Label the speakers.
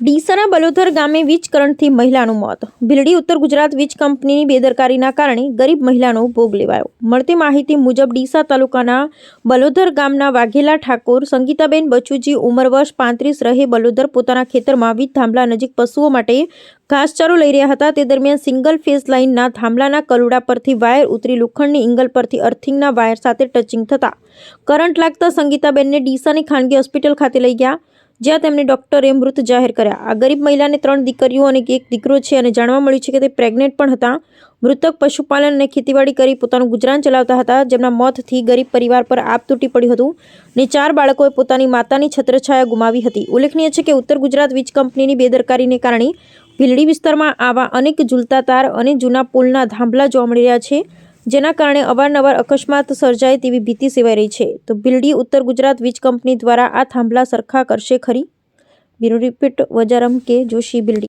Speaker 1: ડીસાના બલોધર ગામે વીજ કરંટથી મહિલાનું મોત. ભીલડી ઉત્તર ગુજરાત વીજ કંપનીની બેદરકારીના કારણે ગરીબ મહિલાનો ભોગ લેવાયો. મળતી માહિતી મુજબ ડીસા તાલુકાના બલોધર ગામના વાઘેલા ઠાકોર, સંગીતાબેન બચુજી ઉંમર વર્ષ પાંત્રીસ રહે, બલોધર પોતાના ખેતરમાં વીજ થાંભલા નજીક પશુઓ માટે ઘાસચારો લઈ રહ્યા હતા. તે દરમિયાન સિંગલ ફેઝ લાઇનના થાંભલાના કલુડા પરથી વાયર ઉતરી લોખંડની ઇંગલ પરથી અર્થિંગના વાયર સાથે ટચિંગ થતા કરંટ લાગતા સંગીતાબેનને ડીસાની ખાનગી હોસ્પિટલ ખાતે લઈ ગયા. જ્યાં તેમને ડોક્ટરે મૃત જાહેર કર્યા. આ ગરીબ મહિલાને ત્રણ દીકરીઓ અને એક દીકરો છે અને જાણવા મળ્યું છે કે તે પ્રેગ્નેન્ટ પણ હતા. મૃતક પશુપાલન અને ખેતીવાડી કરી પોતાનું ગુજરાન ચલાવતા હતા. જેમના મોતથી ગરીબ પરિવાર પર આપ તૂટી પડ્યું હતું ને ચાર બાળકોએ પોતાની માતાની છત્રછાયા ગુમાવી હતી. ઉલ્લેખનીય છે કે ઉત્તર ગુજરાત વીજ કંપનીની બેદરકારીને કારણે ભીલડી વિસ્તારમાં આવા અનેક ઝૂલતા તાર અને જૂના પુલના થાંભલા જોવા મળી રહ્યા છે. જેના કારણે અવારનવાર અકસ્માત સર્જાય તેવી ભીતિ સેવાઈ રહી છે. તો બિલ્ડી ઉત્તર ગુજરાત વીજ કંપની દ્વારા આ થાંભલા સરખા કરશે ખરી? બ્યુરો રિપીટ વજારમ કે જોશી ભીલડી